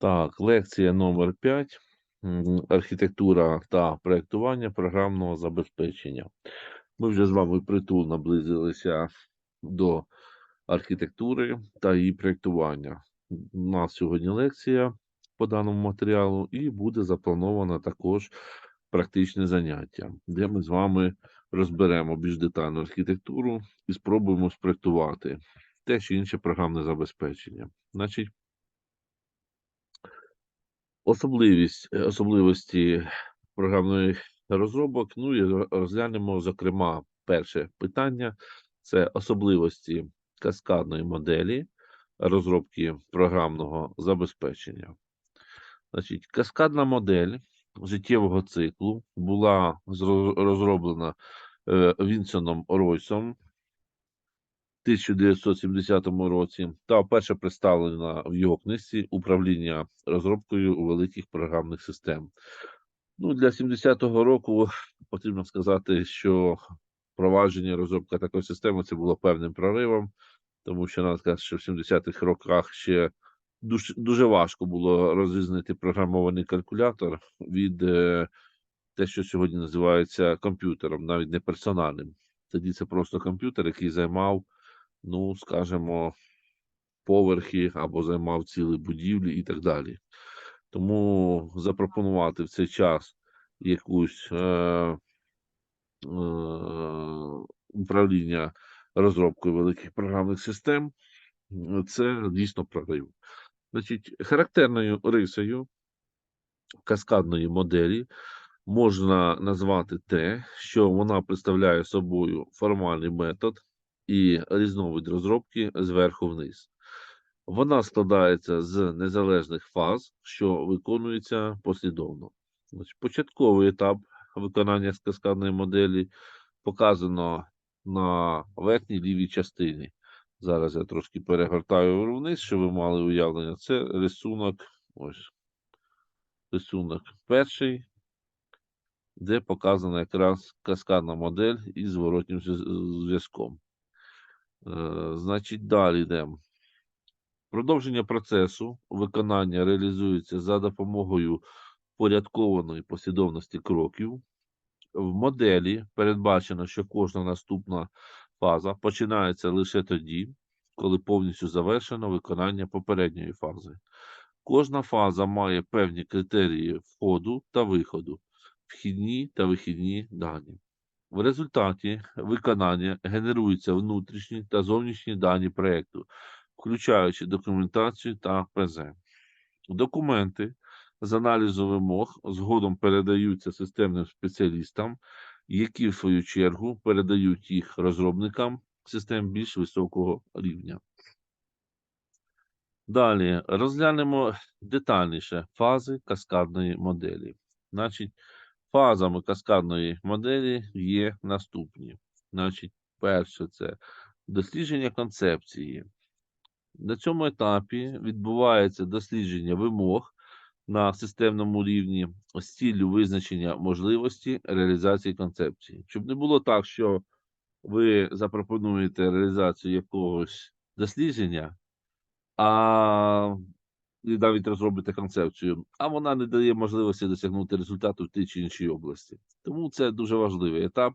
Так, лекція номер 5. Архітектура та проєктування програмного забезпечення. Ми вже з вами притул наблизилися до архітектури та її проєктування. У нас сьогодні лекція по даному матеріалу, і буде заплановано також практичне заняття, де ми з вами розберемо більш детальну архітектуру і спробуємо спроєктувати те чи інше програмне забезпечення. Значить, Особливість, е, особливості програмних розробок. Ну і розглянемо, зокрема, перше питання це особливості каскадної моделі розробки програмного забезпечення. Значить, каскадна модель життєвого циклу була зро- розроблена е, Вінсоном Ройсом 1970 році та вперше представлена в його книжці управління розробкою великих програмних систем. Ну, для 70-го року потрібно сказати, що впровадження розробка такої системи це було певним проривом, тому що надо сказати, що в 70-х роках ще дуже, дуже важко було розрізнити програмований калькулятор від е, те, що сьогодні називається комп'ютером, навіть не персональним. Тоді це просто комп'ютер, який займав, ну, скажімо, поверхи або займав цілі будівлі і так далі. Тому запропонувати в цей час якусь е, е, управління розробкою великих програмних систем, це дійсно прорив. Значить, характерною рисою каскадної моделі можна назвати те, що вона представляє собою формальний метод і різновид розробки зверху вниз. Вона складається з незалежних фаз, що виконуються послідовно. Початковий етап виконання з каскадної моделі показано на верхній лівій частині. Зараз я трошки перегортаю вниз, щоб ви мали уявлення. Це рисунок, ось рисунок перший, де показана якраз каскадна модель із зворотнім зв'язком. Е, Значить, далі йдемо. Продовження процесу виконання реалізується за допомогою порядкованої послідовності кроків. В моделі передбачено, що кожна наступна фаза починається лише тоді, коли повністю завершено виконання попередньої фази. Кожна фаза має певні критерії входу та виходу, вхідні та вихідні дані. В результаті виконання генеруються внутрішні та зовнішні дані проєкту, включаючи документацію та ПЗ. Документи з аналізу вимог згодом передаються системним спеціалістам, які, в свою чергу, передають їх розробникам систем більш високого рівня. Далі розглянемо детальніше фази каскадної моделі. Значить, фазами каскадної моделі є наступні. Значить, перше це дослідження концепції. На цьому етапі відбувається дослідження вимог на системному рівні з ціллю визначення можливості реалізації концепції. Щоб не було так, що ви запропонуєте реалізацію якогось дослідження, а і навіть розробите концепцію, а вона не дає можливості досягнути результату в тій чи іншій області. Тому це дуже важливий етап,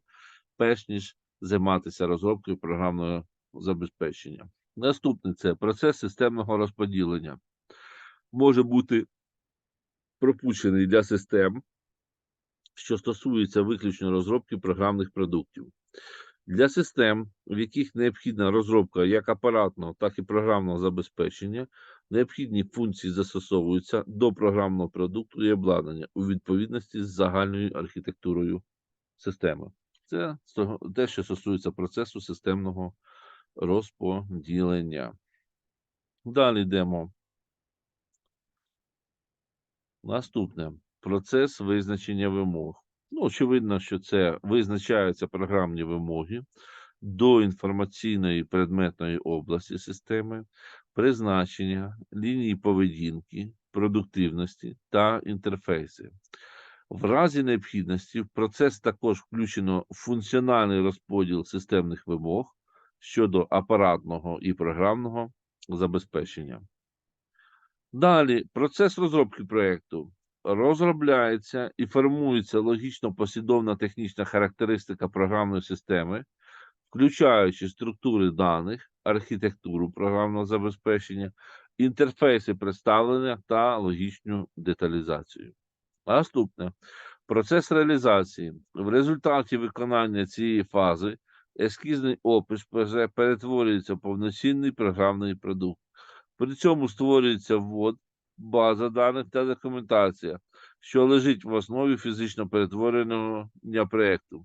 перш ніж займатися розробкою програмного забезпечення. Наступний це процес системного розподілення. Може бути пропущений для систем, що стосується виключно розробки програмних продуктів. Для систем, в яких необхідна розробка як апаратного, так і програмного забезпечення, необхідні функції застосовуються до програмного продукту і обладнання у відповідності з загальною архітектурою системи. Це те, що стосується процесу системного розподілення. Далі йдемо. Наступне процес визначення вимог. Ну, очевидно, що це визначаються програмні вимоги до інформаційної предметної області системи, призначення, лінії поведінки, продуктивності та інтерфейси. В разі необхідності в процес також включено функціональний розподіл системних вимог щодо апаратного і програмного забезпечення. Далі, процес розробки проєкту. Розробляється і формується логічно послідовна технічна характеристика програмної системи, включаючи структури даних, архітектуру програмного забезпечення, інтерфейси представлення та логічну деталізацію. Наступне процес реалізації. В результаті виконання цієї фази ескізний опис перетворюється в повноцінний програмний продукт. При цьому створюється ввод, база даних та документація, що лежить в основі фізично перетвореного проєкту.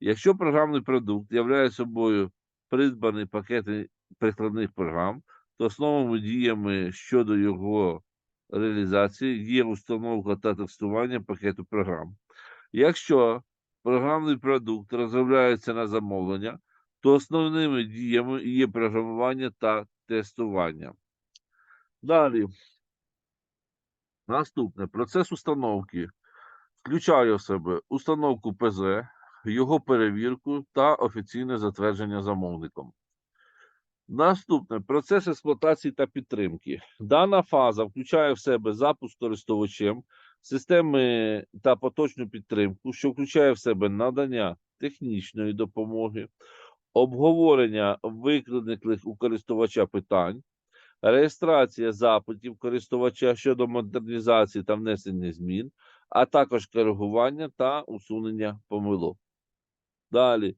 Якщо програмний продукт являє собою придбаний пакет прикладних програм, то основними діями щодо його реалізації є установка та тестування пакету програм. Якщо програмний продукт розробляється на замовлення, то основними діями є програмування та тестування. Далі. Наступне процес установки включає в себе установку ПЗ, його перевірку та офіційне затвердження замовником. Наступне процес експлуатації та підтримки. Дана фаза включає в себе запуск користувачем системи та поточну підтримку, що включає в себе надання технічної допомоги, обговорення викликаних у користувача питань, реєстрація запитів користувача щодо модернізації та внесення змін, а також коригування та усунення помилок. Далі,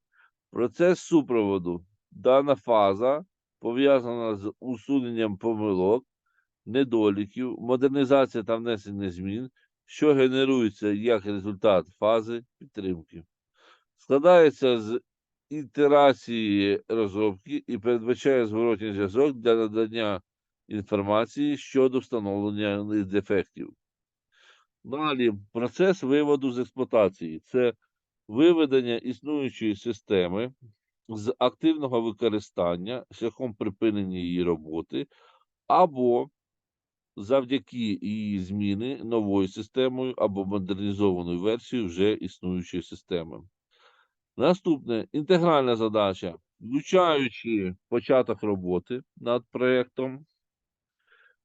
процес супроводу. Дана фаза пов'язана з усуненням помилок, недоліків, модернізація та внесення змін, що генеруються як результат фази підтримки. Складається з ітерації розробки і передбачає зворотній зв'язок для надання інформації щодо встановлення дефектів. Далі процес виводу з експлуатації це виведення існуючої системи з активного використання шляхом припинення її роботи, або завдяки її зміни новою системою або модернізованою версією вже існуючої системи. Наступне інтегральна задача, включаючи початок роботи над проєктом,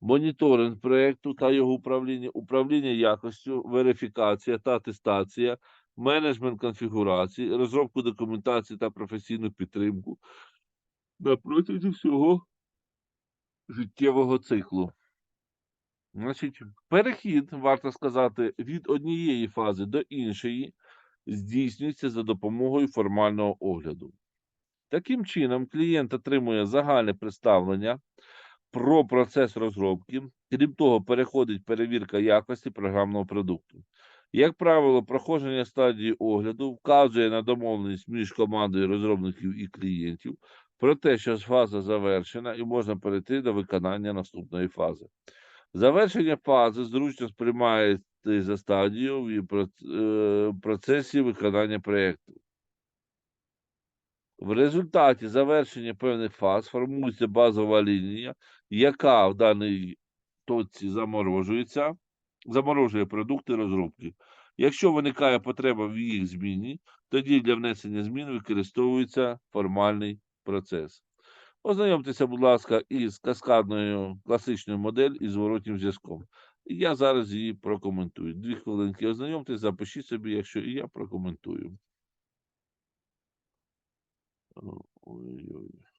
моніторинг проєкту та його управління, управління якостю, верифікація та атестація, менеджмент конфігурації, розробку документації та професійну підтримку на протязі всього життєвого циклу. Значить, перехід, варто сказати, від однієї фази до іншої здійснюється за допомогою формального огляду. Таким чином, клієнт отримує загальне представлення про процес розробки, крім того, переходить перевірка якості програмного продукту. Як правило, проходження стадії огляду вказує на домовленість між командою розробників і клієнтів про те, що фаза завершена і можна перейти до виконання наступної фази. Завершення фази зручно сприймається за стадію в е, процесі виконання проєкту. В результаті завершення певних фаз формується базова лінія, яка в даній точці заморожується, заморожує продукти розробки. Якщо виникає потреба в їх зміні, тоді для внесення змін використовується формальний процес. Ознайомтеся, будь ласка, із каскадною класичною модель із зворотнім зв'язком. Я зараз її прокоментую. Дві хвилинки ознайомтеся, запишіть собі, якщо і я прокоментую. Ой-ой.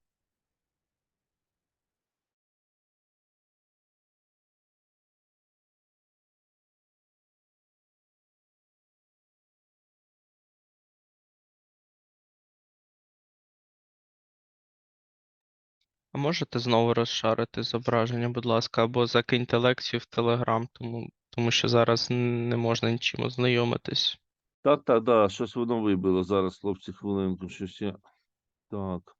А можете знову розшарити зображення, будь ласка, або закиньте лекцію в Телеграм, тому, тому що зараз не можна нічим ознайомитись. Так, так, да, щось воно вибило зараз, хлопці, хвилинку, щось я. Так.